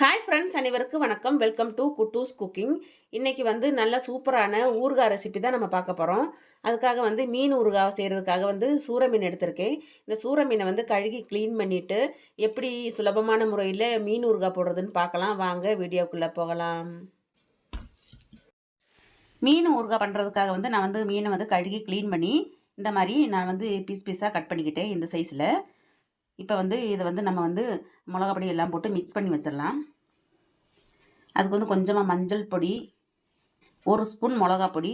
Hi friends அனைவருக்கும் வணக்கம். Welcome to குட்டூஸ் cooking இன்றைக்கி வந்து நல்ல சூப்பரான ஊறுகாய் ரெசிபி தான் நம்ம பார்க்க போகிறோம் அதுக்காக வந்து மீன் ஊறுகாய் செய்கிறதுக்காக வந்து சூர மீன் எடுத்திருக்கேன். இந்த சூற மீனை வந்து கழுகி க்ளீன் பண்ணிவிட்டு எப்படி சுலபமான முறையில் மீன் ஊறுகாய் போடுறதுன்னு பார்க்கலாம். வாங்க வீடியோக்குள்ளே போகலாம். மீன் ஊறுகாய் பண்ணுறதுக்காக வந்து நான் வந்து மீனை வந்து கழுகி க்ளீன் பண்ணி இந்த மாதிரி நான் வந்து பீஸ் பீஸாக கட் பண்ணிக்கிட்டேன் இந்த சைஸில் இப்போ வந்து இதை வந்து நம்ம வந்து மிளகா பொடி எல்லாம் போட்டு மிக்ஸ் பண்ணி வச்சிடலாம். அதுக்கு வந்து கொஞ்சமாக மஞ்சள் பொடி ஒரு ஸ்பூன் மிளகா பொடி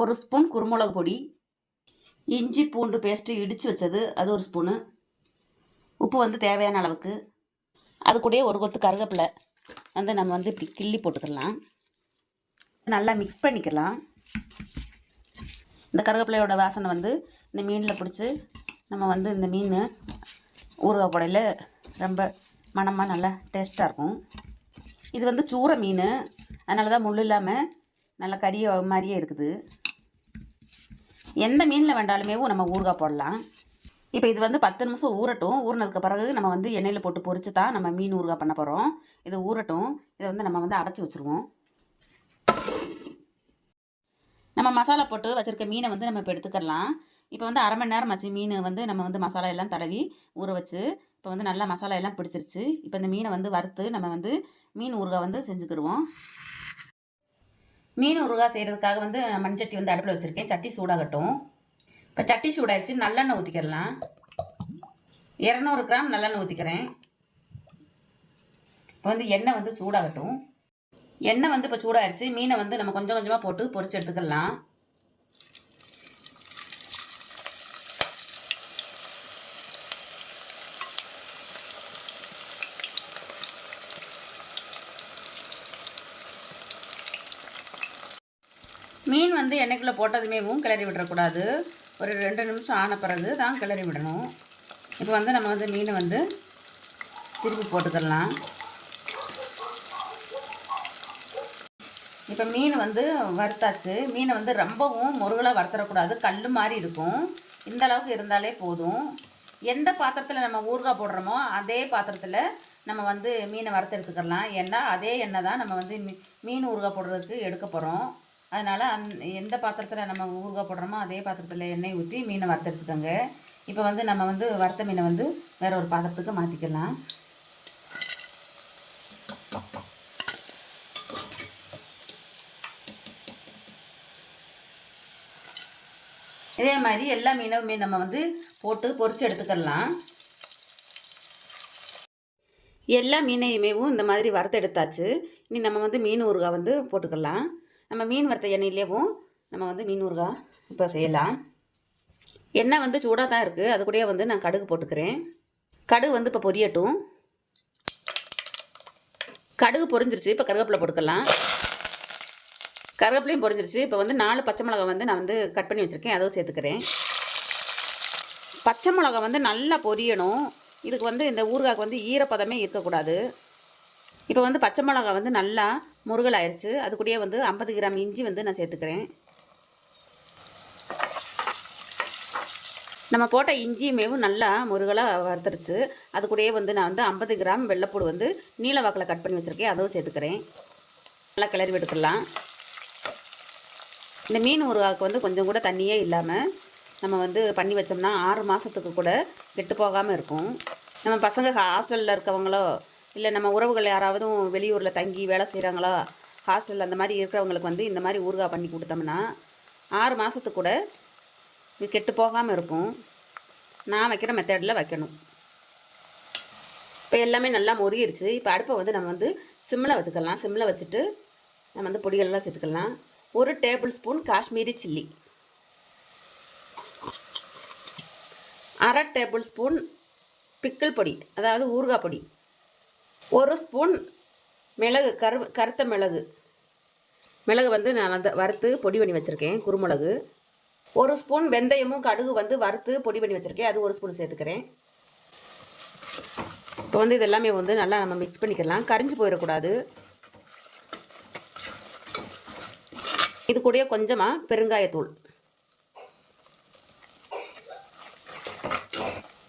ஒரு ஸ்பூன் குருமிளகு பொடி இஞ்சி பூண்டு பேஸ்ட்டு இடித்து வச்சது அது ஒரு ஸ்பூனு. உப்பு வந்து தேவையான அளவுக்கு. அது கூடயே ஒரு கொத்து கருவேப்பிலை வந்து நம்ம வந்து இப்படி கிள்ளி போட்டுக்கலாம். நல்லா மிக்ஸ் பண்ணிக்கலாம். இந்த கருவேப்பிலையோட வாசனை வந்து இந்த மீனில் பிடிச்சி நம்ம வந்து இந்த மீன் ஊறுகாய் போடையில் ரொம்ப மணமாக நல்லா டேஸ்ட்டாக இருக்கும். இது வந்து சூற மீன். அதனால தான் முள் இல்லாமல் நல்லா கறி மாதிரியே இருக்குது. எந்த மீனில் வேண்டாலுமே நம்ம ஊறுகாய் போடலாம். இப்போ இது வந்து பத்து நிமிஷம் ஊறட்டும். ஊறினதுக்கு பிறகு நம்ம வந்து எண்ணெயில் போட்டு பொரிச்சு தான் நம்ம மீன் ஊறுகாய் பண்ண போகிறோம் இது ஊறட்டும். இதை வந்து நம்ம வந்து அடைச்சி வச்சுருவோம். நம்ம மசாலா போட்டு வச்சுருக்க மீனை வந்து நம்ம இப்போ எடுத்துக்கலாம் இப்போ வந்து அரை மணி நேரம் ஆச்சு மீன் வந்து நம்ம வந்து மசாலா எல்லாம் தடவி ஊற வச்சு இப்போ வந்து நல்லா மசாலா எல்லாம் பிடிச்சிருச்சு. இப்போ இந்த மீனை வந்து வறுத்து நம்ம வந்து மீன் ஊறுகாய் வந்து செஞ்சுக்கிடுவோம் மீன் ஊறுகாய் செய்கிறதுக்காக வந்து மண்சட்டி வந்து அடுப்பில் வச்சுருக்கேன். சட்டி சூடாகட்டும். இப்போ சட்டி சூடாயிடுச்சு நல்லெண்ணெய் ஊற்றிக்கிடலாம் இரநூறு கிராம் நல்லெண்ணெய் ஊற்றிக்கிறேன் இப்போ வந்து எண்ணெய் வந்து சூடாகட்டும். எண்ணெய் வந்து இப்போ சூடாகிடுச்சு மீனை வந்து நம்ம கொஞ்சம் கொஞ்சமாக போட்டு பொறிச்சு எடுத்துக்கலாம். மீன் வந்து எண்ணெய்க்குள்ளே போட்டதுமேவும் கிளறி விடக்கூடாது. ஒரு ரெண்டு நிமிஷம் ஆன பிறகு தான் கிளறி விடணும். இப்போ வந்து நம்ம வந்து மீனை வந்து திருப்பி போட்டுக்கலாம். இப்போ மீன் வந்து வறுத்தாச்சு. மீனை வந்து ரொம்பவும் முருகலாக வறுத்தரக்கூடாது கல் மாதிரி இருக்கும். இந்த அளவுக்கு இருந்தாலே போதும். எந்த பாத்திரத்தில் நம்ம ஊறுகாய் போடுறோமோ அதே பாத்திரத்தில் நம்ம வந்து மீனை வறுத்து எடுத்துக்கலாம். ஏன்னா அதே எண்ணெய் தான் நம்ம வந்து மீன் ஊறுகாய் போடுறதுக்கு எடுக்க போகிறோம் அதனால் அந் எந்த பாத்திரத்தில் நம்ம ஊறுகாய் போடுறோமோ அதே பாத்திரத்தில் எண்ணெய் ஊற்றி மீனை வறுத்து எடுத்துக்கோங்க. இப்போ வந்து நம்ம வந்து வறுத்த மீனை வந்து வேறு ஒரு பாத்திரத்துக்கு மாற்றிக்கலாம் இதே மாதிரி எல்லா மீனுமே நம்ம வந்து போட்டு பொறிச்சு எடுத்துக்கலாம். எல்லா மீனையுமேவும் இந்த மாதிரி வறுத்து எடுத்தாச்சு. இனி நம்ம வந்து மீன் ஊறுகாய் வந்து போட்டுக்கலாம். நம்ம மீன் வறுத்த எண்ணெயிலேயும் நம்ம வந்து மீன் ஊறுகாய் இப்போ செய்யலாம். எண்ணெய் வந்து சூடாக தான் இருக்குது அது கூடயே வந்து நான் கடுகு போட்டுக்கிறேன். கடுகு வந்து இப்போ பொரியட்டும். கடுகு பொரிஞ்சிருச்சு. இப்போ கருவேப்பிலை போட்டுக்கலாம். கருவேப்பிலையும் பொரிஞ்சிருச்சு. இப்போ வந்து நாலு பச்சை மிளகாய் வந்து நான் வந்து கட் பண்ணி வச்சுருக்கேன். அதுவும் சேர்த்துக்கிறேன். பச்சை மிளகாய் வந்து நல்லா பொரியணும். இதுக்கு வந்து இந்த ஊறுகாய்க்கு வந்து ஈரப்பதமே இருக்கக்கூடாது. இப்போ வந்து பச்சை மிளகாய் வந்து நல்லா முருகல் ஆயிடுச்சு அது கூடயே வந்து ஐம்பது கிராம் இஞ்சி வந்து நான் சேர்த்துக்கிறேன். நம்ம போட்ட இஞ்சியுமேவும் நல்லா முருகலாக வறுத்துருச்சு. அது கூடயே வந்து நான் வந்து ஐம்பது கிராம் வெள்ளைப்பூடு வந்து நீல வாக்கில் கட் பண்ணி வச்சுருக்கேன். அதுவும் சேர்த்துக்கிறேன். நல்லா கிளறி விட்டுக்கலாம். இந்த மீன் ஊறுகாய்க்கு வந்து கொஞ்சம் கூட தண்ணியே இல்லாமல் நம்ம வந்து பண்ணி வச்சோம்னா ஆறு மாதத்துக்கு கூட கெட்டு போகாமல் இருக்கும். நம்ம பசங்க ஹாஸ்டலில் இருக்கவங்களோ இல்லை நம்ம உறவுகள் யாராவது வெளியூரில் தங்கி வேலை செய்கிறாங்களோ ஹாஸ்டலில் அந்த மாதிரி இருக்கிறவங்களுக்கு வந்து இந்த மாதிரி ஊறுகாய் பண்ணி கொடுத்தோம்னா ஆறு மாதத்துக்கு கூட இது கெட்டு போகாமல் இருக்கும். நான் வைக்கிற மெத்தடில் வைக்கணும். இப்போ எல்லாமே நல்லா முறியிருச்சு. இப்போ அடுப்பை வந்து நம்ம வந்து சிம்மில் வச்சுக்கலாம். சிம்மில் வச்சுட்டு நம்ம வந்து பொடிகள்லாம் சேர்த்துக்கலாம். ஒரு டேபிள் ஸ்பூன் காஷ்மீரி சில்லி. அரை டேபிள் ஸ்பூன் பிக்கிள் பொடி அதாவது ஊறுகாய் பொடி. ஒரு ஸ்பூன் மிளகு கரு கருத்த மிளகு. மிளகு வந்து நான் வந்து வறுத்து பொடி பண்ணி வச்சுருக்கேன் குருமிளகு. ஒரு ஸ்பூன் வெந்தயமும் கடுகு வந்து வறுத்து பொடி பண்ணி வச்சுருக்கேன் அது ஒரு ஸ்பூன் சேர்த்துக்கிறேன். இப்போ வந்து இதெல்லாமே வந்து நல்லா நம்ம மிக்ஸ் பண்ணிக்கலாம். கரிஞ்சு போயிடக்கூடாது. இது கூடயே கொஞ்சமாக பெருங்காயத்தூள்.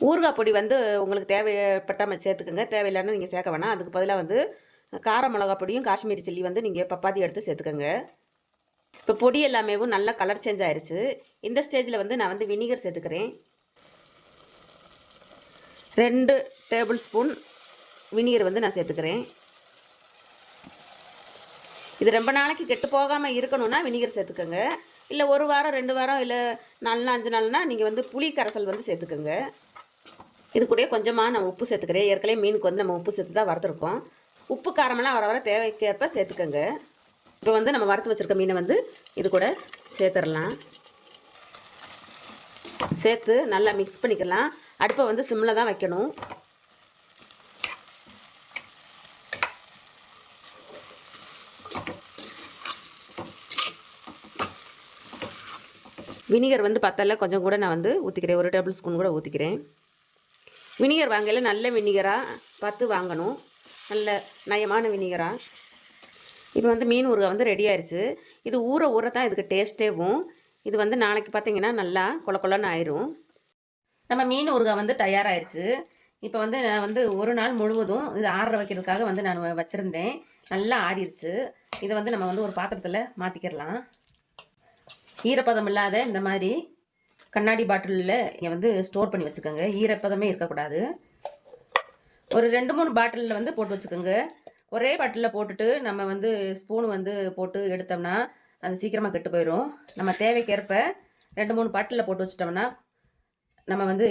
ஊறுகாய் பொடி வந்து உங்களுக்கு தேவைப்பட்டாமல் சேர்த்துக்கோங்க. தேவையில்லைன்னு நீங்கள் சேர்க்க வேணாம். அதுக்கு பதிலாக வந்து கார மிளகா பொடியும் காஷ்மீரி சில்லி வந்து நீங்கள் பப்பாத்தி எடுத்து சேர்த்துக்கோங்க. இப்போ பொடி எல்லாமேவும் நல்லா கலர் சேஞ்ச் ஆயிடுச்சு இந்த ஸ்டேஜில் வந்து நான் வந்து வினிகர் சேர்த்துக்கிறேன். ரெண்டு டேபிள் ஸ்பூன் வினிகர் வந்து நான் சேர்த்துக்கிறேன். இது ரொம்ப நாளைக்கு கெட்டு போகாமல் இருக்கணும்னா வினிகர் சேர்த்துக்கோங்க. இல்லை ஒரு வாரம் ரெண்டு வாரம் இல்லை நாலு நாள் அஞ்சு நாள்னா நீங்கள் வந்து புளி கரைசல் வந்து சேர்த்துக்கோங்க. இது கூட கொஞ்சமாக நான் உப்பு சேர்த்துக்கிறேன். ஏற்கனவே மீனுக்கு வந்து நம்ம உப்பு சேர்த்து தான் வறுத்துருக்கோம். உப்பு காரமெல்லாம் வர வர தேவைக்கேற்ப சேர்த்துக்கோங்க. இப்போ வந்து நம்ம வறுத்து வச்சுருக்க மீனை வந்து இது கூட சேர்த்துடலாம். சேர்த்து நல்லா மிக்ஸ் பண்ணிக்கலாம். அடுப்பை வந்து சிம்மில் தான் வைக்கணும். வினிகர் வந்து பத்தல கொஞ்சம் கூட நான் வந்து ஊற்றிக்கிறேன் ஒரு டேபிள் ஸ்பூன் கூட ஊற்றிக்கிறேன் வினிகர் வாங்கல நல்ல வினிகராக பார்த்து வாங்கணும். நல்ல நயமான வினிகராக இப்போ வந்து மீன் ஊறுகாய் வந்து ரெடி ஆயிடுச்சு இது ஊற ஊற தான் இதுக்கு டேஸ்ட்டேவும் இது வந்து நாளைக்கு பார்த்தீங்கன்னா நல்லா கொல கொலன்னு ஆயிரும். நம்ம மீன் ஊறுகாய் வந்து தயாராகிருச்சு இப்போ வந்து நான் வந்து ஒரு நாள் முழுவதும் இது ஆற வைக்கிறதுக்காக வந்து நான் வச்சுருந்தேன். நல்லா ஆறிடுச்சு இதை வந்து நம்ம வந்து ஒரு பாத்திரத்தில் மாற்றிக்கிடலாம் ஈரப்பதம் இல்லாத இந்த மாதிரி கண்ணாடி பாட்டிலில் இங்கே வந்து ஸ்டோர் பண்ணி வச்சுக்கோங்க. ஈரப்பதமே இருக்கக்கூடாது. ஒரு ரெண்டு மூணு பாட்டிலில் வந்து போட்டு வச்சுக்கோங்க. ஒரே பாட்டிலில் போட்டுட்டு நம்ம வந்து ஸ்பூன் வந்து போட்டு எடுத்தோம்னா அது சீக்கிரமாக கெட்டு போயிடும் நம்ம தேவைக்கேற்ப ரெண்டு மூணு பாட்டிலில் போட்டு வச்சிட்டோம்னா நம்ம வந்து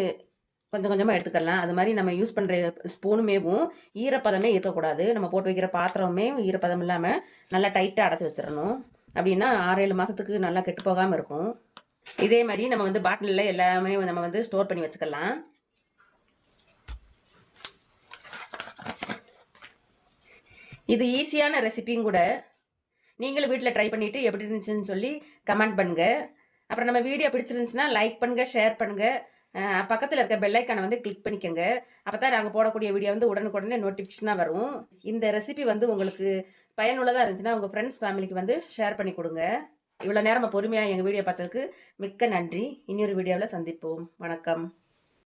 கொஞ்சம் கொஞ்சமாக எடுத்துக்கலாம். அது மாதிரி நம்ம யூஸ் பண்ணுற ஸ்பூனுமேவும் ஈரப்பதமே இருக்கக்கூடாது. நம்ம போட்டு வைக்கிற பாத்திரமே ஈரப்பதம் இல்லாமல் நல்லா டைட்டாக அடைச்சி வச்சிடணும். அப்படின்னா ஆறு ஏழு மாதத்துக்கு நல்லா கெட்டு போகாமல் இருக்கும். இதே மாதிரி நம்ம வந்து பாட்டிலில் எல்லாமே நம்ம வந்து ஸ்டோர் பண்ணி வச்சுக்கலாம். இது ஈஸியான ரெசிபியும் கூட. நீங்களும் வீட்டில் ட்ரை பண்ணிவிட்டு எப்படி இருந்துச்சுன்னு சொல்லி கமெண்ட் பண்ணுங்கள் அப்புறம் நம்ம வீடியோ பிடிச்சிருந்துச்சுன்னா லைக் பண்ணுங்கள் ஷேர் பண்ணுங்கள் பக்கத்தில் இருக்க பெல்லைக்கானை வந்து கிளிக் பண்ணிக்கோங்க. அப்போ தான் நாங்கள் போடக்கூடிய வீடியோ வந்து உடனுக்குடனே நோட்டிஃபிகேஷனாக வரும். இந்த ரெசிபி வந்து உங்களுக்கு பயனுள்ளதாக இருந்துச்சுன்னா உங்கள் ஃப்ரெண்ட்ஸ் ஃபேமிலிக்கு வந்து ஷேர் பண்ணி கொடுங்க. இவ்வளோ நேரம் பொறுமையாக எங்கள் வீடியோ பார்த்ததுக்கு மிக்க நன்றி. இன்னொரு வீடியோவில் சந்திப்போம். வணக்கம்.